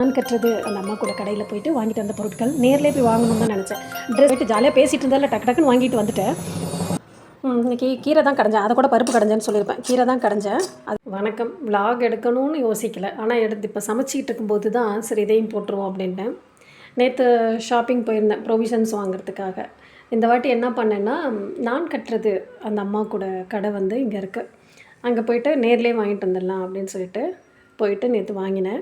நான் கட்டுறது அந்த அம்மா கூட கடையில் போயிட்டு வாங்கிட்டு வந்த பொருட்கள் நேர்லேயே போய் வாங்கணும்னு தான் நினச்சேன். ட்ரெஸ் போயிட்டு ஜாலியாக பேசிட்டு இருந்தால டக்கு டக்குன்னு வாங்கிட்டு வந்துட்டேன். ம், இன்னைக்கு கீரை தான் கடைஞ்சேன். அதை கூட பருப்பு கடைஞ்சேன்னு சொல்லியிருப்பேன். கீரை தான் கடைஞ்சேன். அது வணக்கம். விலாக் எடுக்கணும்னு யோசிக்கல. ஆனால் எடுத்து இப்போ சமைச்சிக்கிட்டு இருக்கும்போது தான் சரி இதையும் போட்டுருவோம் அப்படின்ட்டேன். நேற்று ஷாப்பிங் போயிருந்தேன் ப்ரொவிஷன்ஸ் வாங்குறதுக்காக. இந்த வாட்டி என்ன பண்ணேன்னா நான் கட்டுறது அந்த அம்மா கூட கடை வந்து இங்கே இருக்குது அங்கே போயிட்டு நேர்லேயே வாங்கிட்டு வந்துடலாம் அப்படின்னு சொல்லிட்டு போயிட்டு நேற்று வாங்கினேன்.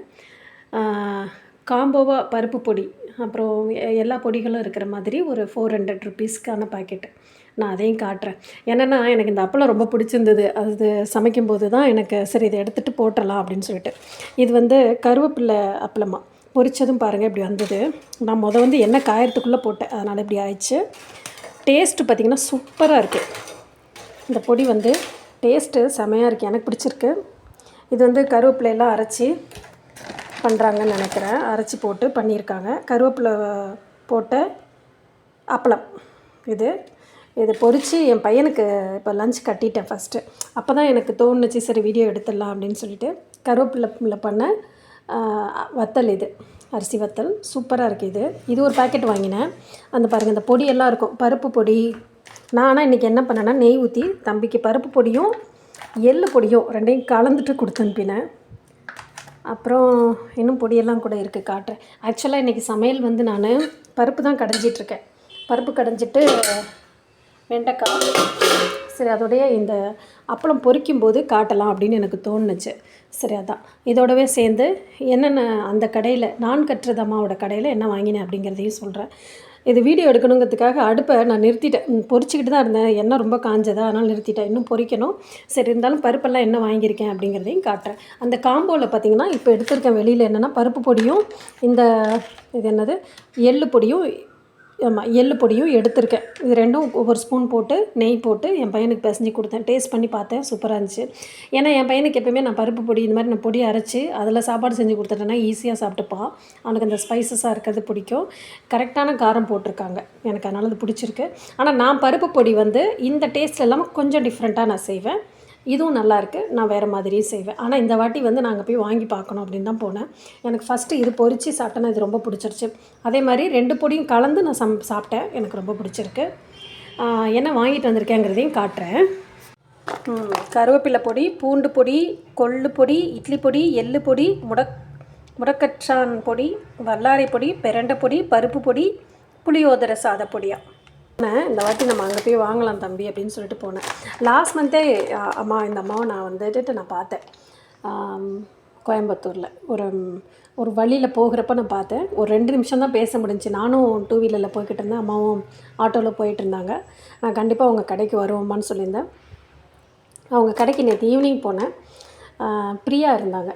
காம்போவாக பருப்பு பொடி அப்புறம் எ- எல்லா பொடிகளும் இருக்கிற மாதிரி ஒரு ஃபோர் ஹண்ட்ரட் ருபீஸ்க்கான பாக்கெட்டு நான் அதையும் காட்டுறேன். என்னென்னா எனக்கு இந்த அப்பளம் ரொம்ப பிடிச்சிருந்தது. அது சமைக்கும்போது தான் எனக்கு சரி இதை எடுத்துகிட்டு போட்டுடலாம் அப்படின்னு சொல்லிட்டு. இது வந்து கருவேப்பிள்ளை அப்பளமா. பொரித்ததும் பாருங்கள் இப்படி வந்தது. நான் முத வந்து என்ன காயறதுக்குள்ளே போட்டேன். அதனால் இப்படி ஆயிடுச்சு. டேஸ்ட்டு பார்த்திங்கன்னா சூப்பராக இருக்குது இந்த பொடி வந்து டேஸ்ட்டு செமையாக இருக்குது எனக்கு பிடிச்சிருக்கு. இது வந்து கருவேப்பிலையெல்லாம் அரைச்சி பண்ணுறாங்கன்னு நினைக்கிறேன். அரைச்சி போட்டு பண்ணியிருக்காங்க. கருவேப்பிலை போட்ட அப்பளம். இது இது பொரித்து என் பையனுக்கு இப்போ லஞ்ச் கட்டிட்டேன் ஃபஸ்ட்டு அப்போ தான் எனக்கு தோணுச்சு சரி வீடியோ எடுத்துடலாம் அப்படின்னு சொல்லிட்டு கருவேப்பிலை பண்ண வத்தல் இது அரிசி வத்தல். சூப்பராக இருக்குது இது. இது ஒரு பாக்கெட் வாங்கினேன். அந்த பாருங்கள் இந்த பொடியெல்லாம் இருக்கும். பருப்பு பொடி. நான் ஆனால் இன்றைக்கி என்ன பண்ணேன்னா நெய் ஊற்றி தம்பிக்கு பருப்பு பொடியும் எள்ளு பொடியும் ரெண்டையும் கலந்துட்டு கொடுத்து அனுப்பினேன் அப்புறம் இன்னும் பொடியெல்லாம் கூட இருக்குது காட்டுறேன். ஆக்சுவலாக இன்றைக்கி சமையல் வந்து நான் பருப்பு தான் கடைஞ்சிட்ருக்கேன் பருப்பு கடைஞ்சிட்டு வெண்டைக்காய் சரி அதோடைய இந்த அப்பளம் பொரிக்கும் போது காட்டலாம் அப்படின்னு எனக்கு தோணுச்சு. சரி அதான். இதோடவே சேர்ந்து என்னென்ன அந்த கடையில் நான் கட்டுறது அம்மாவோட கடையில் என்ன வாங்கினேன் அப்படிங்கிறதையும் சொல்கிறேன் இது வீடியோ எடுக்கணுங்கிறதுக்காக அடுப்பை நான் நிறுத்திட்டேன். பொறிச்சிக்கிட்டு தான் இருந்தேன். எண்ணெய் ரொம்ப காஞ்சதா அதனால் நிறுத்திட்டேன். இன்னும் பொரிக்கணும் சரி இருந்தாலும் பருப்பெல்லாம் என்ன வாங்கியிருக்கேன் அப்படிங்கிறதையும் காட்டுறேன். அந்த காம்போவில் பார்த்திங்கன்னா இப்போ எடுத்திருக்கேன் வெளியில் என்னென்னா பருப்பு பொடியும் இந்த இது என்னது எள்ளு பொடியும் ஆமாம் எள்ளு பொடியும் எடுத்திருக்கேன். இது ரெண்டும் ஒவ்வொரு ஸ்பூன் போட்டு நெய் போட்டு என் பையனுக்கு பிசைஞ்சு கொடுத்தேன். டேஸ்ட் பண்ணி பார்த்தேன் சூப்பராக இருந்துச்சு. ஏன்னா என் பையனுக்கு எப்பயுமே நான் பருப்பு பொடி இந்த மாதிரி நான் பொடி அரைச்சி அதில் சாப்பாடு செஞ்சு கொடுத்துட்டேன்னா ஈஸியாக சாப்பிட்டுப்பான். அவனுக்கு அந்த ஸ்பைசஸாக இருக்கிறது பிடிக்கும். கரெக்டான காரம் போட்டிருக்காங்க. எனக்கு அதனால் அது பிடிச்சிருக்கு. ஆனால் நான் பருப்பு பொடி வந்து இந்த டேஸ்ட் இல்லாமல் கொஞ்சம் டிஃப்ரெண்ட்டாக நான் செய்வேன். இதுவும் நல்லாயிருக்கு நான் வேறு மாதிரியும் செய்வேன். ஆனால் இந்த வாட்டி வந்து நாங்கள் போய் வாங்கி பார்க்கணும் அப்படின்னு தான் போனேன். எனக்கு ஃபஸ்ட்டு இது பொறிச்சு சாப்பிட்டேன்னா இது ரொம்ப பிடிச்சிருச்சு. அதே மாதிரி ரெண்டு பொடியும் கலந்து நான் சம் சாப்பிட்டேன். எனக்கு ரொம்ப பிடிச்சிருக்கு. என்ன வாங்கிட்டு வந்திருக்கேங்கிறதையும் காட்டுறேன். கருவேப்பிலை பொடி பூண்டு பொடி கொள்ளு பொடி இட்லி பொடி எள்ளு பொடி முடக் முடக்கற்றான் பொடி வல்லாரை பொடி பெரண்டை பொடி பருப்பு பொடி புளியோதரை சாத இந்த வாட்டி நம்ம அங்கே போய் வாங்கலாம் தம்பி அப்படின்னு சொல்லிட்டு போனேன். லாஸ்ட் மந்த்தே அம்மா இந்த அம்மாவை நான் வந்துட்டு நான் பார்த்தேன். கோயம்புத்தூரில். ஒரு ஒரு வழியில் போகிறப்ப நான் பார்த்தேன். ஒரு ரெண்டு நிமிஷம் தான் பேச முடிஞ்சுச்சு நானும் டூ வீலரில் போய்கிட்டு இருந்தேன். அம்மாவும் ஆட்டோவில் போயிட்டு இருந்தாங்க. நான் கண்டிப்பாக அவங்க கடைக்கு வருவோம்மான்னு சொல்லியிருந்தேன். அவங்க கடைக்கு நேற்று ஈவினிங் போனேன். ப்ரியா பிரியா இருந்தாங்க.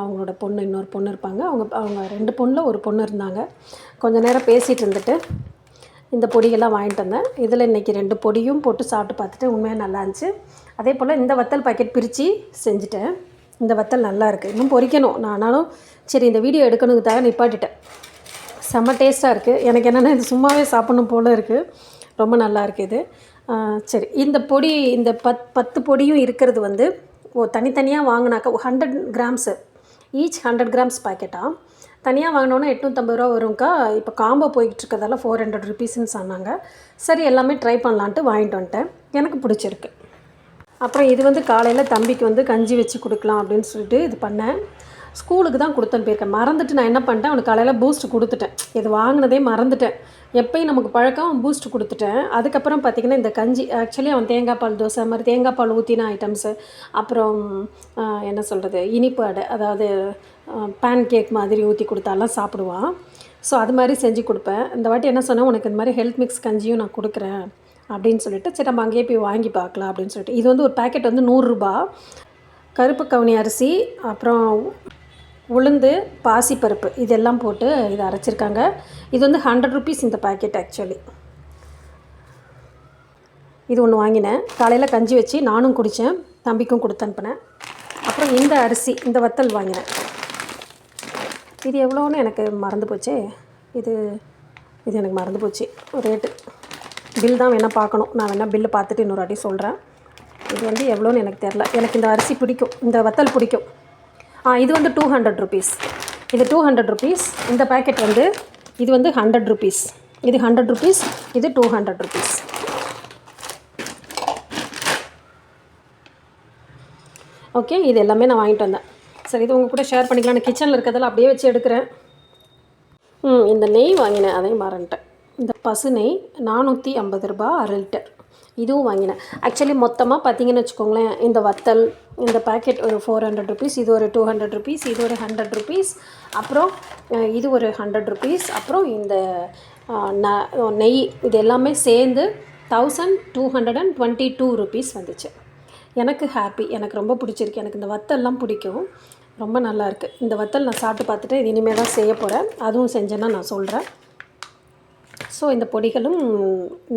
அவங்களோட பொண்ணு இன்னொரு பொண்ணு இருப்பாங்க. அவங்க அவங்க ரெண்டு பொண்ணில் ஒரு பொண்ணு இருந்தாங்க. கொஞ்சம் நேரம் பேசிகிட்டு இருந்துட்டு இந்த பொடியெல்லாம் வாங்கிட்டு வந்தேன். இதில் இன்றைக்கி ரெண்டு பொடியும் போட்டு சாப்பிட்டு பார்த்துட்டு உண்மையாக நல்லா இருந்துச்சு. அதே போல் இந்த வத்தல் பாக்கெட் பிரித்து செஞ்சுட்டேன். இந்த வத்தல் நல்லா இருக்குது இன்னும் பொரிக்கணும் நான் ஆனாலும் சரி இந்த வீடியோ எடுக்கணுங்கிறதாக நிப்பாட்டிட்டேன். செம்ம டேஸ்ட்டாக இருக்குது எனக்கு என்னென்னா இது சும்மாவே சாப்பிடணும் போல் இருக்குது ரொம்ப நல்லா இருக்குது இது. சரி. இந்த பொடி இந்த பத் பத்து பொடியும் இருக்கிறது வந்து ஓ தனித்தனியாக வாங்கினாக்கா hundred grams each hundred grams பாக்கெட்டாக தனியாக வாங்கினோன்னா எட்நூற்றம்பது ரூபா வரும்க்கா. இப்போ காம்போ போய்கிட்டு இருக்கிறதால ஃபோர் ஹண்ட்ரட் ருபீஸ்ன்னு சொன்னாங்க. சரி எல்லாமே ட்ரை பண்ணலான்ட்டு வாங்கிட்டு வந்துட்டேன். எனக்கு பிடிச்சிருக்கு. அப்புறம் இது வந்து காலையில் தம்பிக்கு வந்து கஞ்சி வச்சு கொடுக்கலாம் அப்படின்னு சொல்லிட்டு இது பண்ணேன். ஸ்கூலுக்கு தான் கொடுத்து போயிருக்கேன். மறந்துட்டு நான் என்ன பண்ணிட்டேன்? அவனுக்கு காலையில் பூஸ்ட் கொடுத்துட்டேன். இது வாங்கினதே மறந்துட்டேன். எப்பயும் நமக்கு பழக்கம் பூஸ்ட் கொடுத்துட்டேன். அதுக்கப்புறம் பார்த்திங்கன்னா இந்த கஞ்சி ஆக்சுவலி அவன் தேங்காய் பால் தோசை மாதிரி தேங்காய் பால் ஊற்றின ஐட்டம்ஸு அப்புறம் என்ன சொல்கிறது இனிப்பு அடை அதாவது பேன் கேக் மாதிரி ஊற்றி கொடுத்தாலாம் சாப்பிடுவான். ஸோ அது மாதிரி செஞ்சு கொடுப்பேன். இந்த வாட்டி என்ன சொன்னேன்? உனக்கு இந்த மாதிரி ஹெல்த் மிக்ஸ் கஞ்சியும் நான் கொடுக்குறேன் அப்படின்னு சொல்லிட்டு சரி நம்ம அங்கேயே போய் வாங்கி பார்க்கலாம் அப்படின்னு சொல்லிட்டு. இது வந்து ஒரு பேக்கெட் வந்து நூறுரூபா. கருப்பு கவுனி அரிசி அப்புறம் உளுந்து பாசிப்பருப்பு இதெல்லாம் போட்டு இதை அரைச்சிருக்காங்க. இது வந்து ஹண்ட்ரட் ருபீஸ் இந்த பேக்கெட் ஆக்சுவலி இது ஒன்று வாங்கினேன். காலையில் கஞ்சி வச்சு நானும் குடித்தேன் தம்பிக்கும் கொடுத்து அனுப்பினேன். அப்புறம் இந்த அரிசி இந்த வத்தல் வாங்கினேன். இது எவ்வளோன்னு எனக்கு மறந்து போச்சே. இது இது எனக்கு மறந்து போச்சு. ரேட்டு பில் தான் வேணால் பார்க்கணும். நான் வேணால் பில்லு பார்த்துட்டு இன்னொரு வாட்டி சொல்கிறேன் இது வந்து எவ்வளோன்னு எனக்கு தெரில எனக்கு இந்த அரிசி பிடிக்கும். இந்த வத்தல் பிடிக்கும். ஆ இது வந்து டூ ஹண்ட்ரட் ருபீஸ் இது டூ ஹண்ட்ரட் ருபீஸ் இந்த பேக்கெட் வந்து இது வந்து ஹண்ட்ரட் ருபீஸ் இது ஹண்ட்ரட் ருபீஸ் இது டூ ஹண்ட்ரட் ருபீஸ் ஓகே இது எல்லாமே நான் வாங்கிட்டு வந்தேன். சரி இது உங்கள் கூட ஷேர் பண்ணிக்கலாம். நான் கிச்சனில் இருக்கிறதெல்லாம் அப்படியே வச்சு எடுக்கிறேன். ம் இந்த நெய் வாங்கினேன் அதையும் மறந்துட்டேன் இந்த பசு நெய் நானூற்றி ஐம்பது ரூபா அரை லிட்டர். இதுவும் வாங்கினேன். ஆக்சுவலி மொத்தமாக பார்த்தீங்கன்னு வச்சுக்கோங்களேன் இந்த வத்தல் இந்த பேக்கெட் ஒரு ஃபோர் ஹண்ட்ரட் ருபீஸ் இது ஒரு டூ ஹண்ட்ரட் ருபீஸ் இது ஒரு ஹண்ட்ரட் ருபீஸ் அப்புறம் இது ஒரு ஹண்ட்ரட் ருபீஸ் அப்புறம் இந்த ந- நெய் இது எல்லாமே சேர்ந்து thousand two hundred and twenty two rupees வந்துச்சு. எனக்கு ஹாப்பி எனக்கு ரொம்ப பிடிச்சிருக்கு. எனக்கு இந்த வத்தல்லாம் பிடிக்கும். ரொம்ப நல்லா இருக்குது இந்த வத்தல் நான் சாப்பிட்டு பார்த்துட்டு இது இனிமேல் தான் செய்ய போகிறேன் அதுவும் செஞ்சேன்னா நான் சொல்கிறேன் ஸோ இந்த பொடிகளும்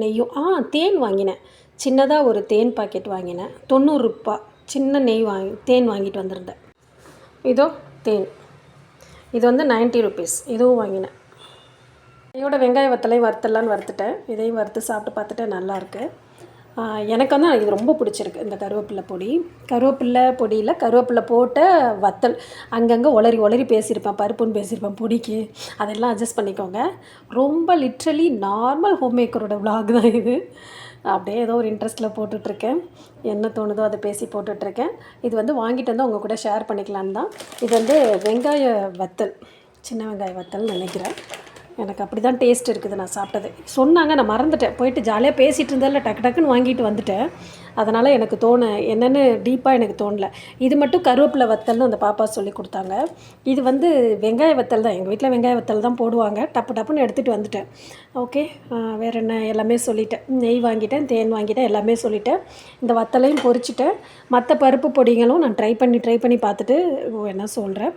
நெய்யும். ஆ தேன் வாங்கினேன். சின்னதாக ஒரு தேன் பாக்கெட் வாங்கினேன். தொண்ணூறுரூபா சின்ன நெய் வாங்கி தேன் வாங்கிட்டு வந்திருந்தேன். இதோ தேன். இது வந்து 90 ருபீஸ். இதுவும் வாங்கினேன். இதோட வெங்காய வத்தலையும் வறுத்தலான்னு வறுத்துட்டேன். இதையும் வறுத்து சாப்பிட்டு பார்த்துட்டு நல்லாயிருக்கு. எனக்கு வந்து இது ரொம்ப பிடிச்சிருக்கு இந்த கருவேப்பிலை பொடி. கருவேப்பிலை பொடியில் கருவேப்பிலை போட்ட வத்தல் அங்கங்கே உளறி ஒளரி பேசியிருப்பேன் பருப்புன்னு பேசியிருப்பேன் பொடிக்கு. அதெல்லாம் அட்ஜஸ்ட் பண்ணிக்கோங்க. ரொம்ப லிட்ரலி நார்மல் ஹோம் மேக்கரோட vlog தான் இது. அப்படியே ஏதோ ஒரு இன்ட்ரெஸ்ட்டில் போட்டுட்ருக்கேன். என்ன தோணுதோ அதை பேசி போட்டுட்ருக்கேன். இது வந்து வாங்கிட்டு வந்து உங்கள் கூட ஷேர் பண்ணிக்கலான்னு தான். இது வந்து வெங்காய வத்தல் சின்ன வெங்காய வத்தல் நினைக்கிறேன். எனக்கு அப்படி தான் டேஸ்ட் இருக்குது நான் சாப்பிட்டது. சொன்னாங்க நான் மறந்துட்டேன். போயிட்டு ஜாலியாக பேசிகிட்டு இருந்தால டக்கு டக்குன்னு வாங்கிட்டு வந்துட்டேன். அதனால் எனக்கு தோண என்னென்னு டீப்பாக எனக்கு தோணல. இது மட்டும் கருவேப்பிலை வத்தல்னு அந்த பாப்பா சொல்லி கொடுத்தாங்க. இது வந்து வெங்காய வத்தல் தான். எங்கள் வீட்டில் வெங்காய வத்தல் தான் போடுவாங்க. டப்பு டப்புன்னு எடுத்துகிட்டு வந்துட்டேன். ஓகே வேறு என்ன எல்லாமே சொல்லிட்டேன். நெய் வாங்கிட்டேன் தேன் வாங்கிட்டேன் எல்லாமே சொல்லிட்டேன். இந்த வத்தலையும் பொறிச்சிட்டேன் மற்ற பருப்பு பொடிகளும் நான் ட்ரை பண்ணி ட்ரை பண்ணி பார்த்துட்டு என்ன சொல்கிறேன்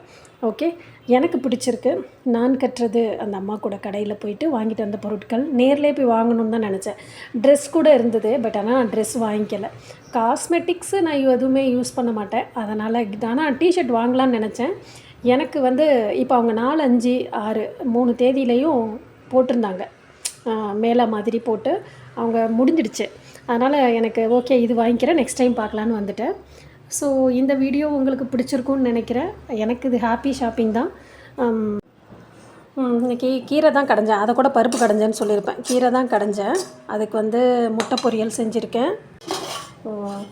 ஓகே எனக்கு பிடிச்சிருக்கு. நான் கட்டுறது அந்த அம்மா கூட கடையில் போயிட்டு வாங்கிட்டு வந்த பொருட்கள். நேர்லேயே போய் வாங்கணும்னு தான் நினச்சேன். ட்ரெஸ் கூட இருந்தது பட் ஆனால் நான் ட்ரெஸ் வாங்கிக்கல. காஸ்மெட்டிக்ஸு நான் எதுவுமே யூஸ் பண்ண மாட்டேன். அதனால் ஆனால் டிஷர்ட் வாங்கலாம்னு நினச்சேன். எனக்கு வந்து இப்போ அவங்க நாலு அஞ்சு ஆறு மூணு தேதியிலையும் போட்டிருந்தாங்க. மேலே மாதிரி போட்டு அவங்க முடிஞ்சிடுச்சு. அதனால் எனக்கு ஓகே இது வாங்கிக்கிறேன் நெக்ஸ்ட் டைம் பார்க்கலான்னு வந்துட்டேன். ஸோ இந்த வீடியோ உங்களுக்கு பிடிச்சிருக்கும்னு நினைக்கிறேன். எனக்கு இது ஹாப்பி ஷாப்பிங் தான். Um, கீ இன்னைக்கு கீரை தான் கடைஞ்சேன். அதை கூட பருப்பு கடைஞ்சேன்னு சொல்லியிருப்பேன். கீரை தான் கடைஞ்சேன். அதுக்கு வந்து முட்டை பொரியல் செஞ்சுருக்கேன்.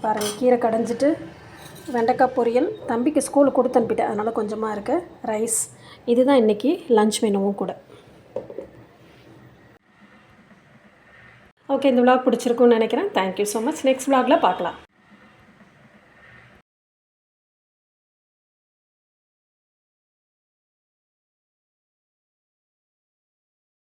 பாருங்கள் கீரை கடைஞ்சிட்டு வெண்டைக்காய் பொரியல். தம்பிக்கு ஸ்கூலுக்கு கொடுத்து அனுப்பிட்டேன். அதனால் கொஞ்சமாக இருக்குது ரைஸ் இதுதான் இன்றைக்கி லஞ்ச் மெனுவும் கூட. ஓகே இந்த விளாக் பிடிச்சிருக்குன்னு நினைக்கிறேன். Thank you so much next விளாகில் பார்க்கலாம்.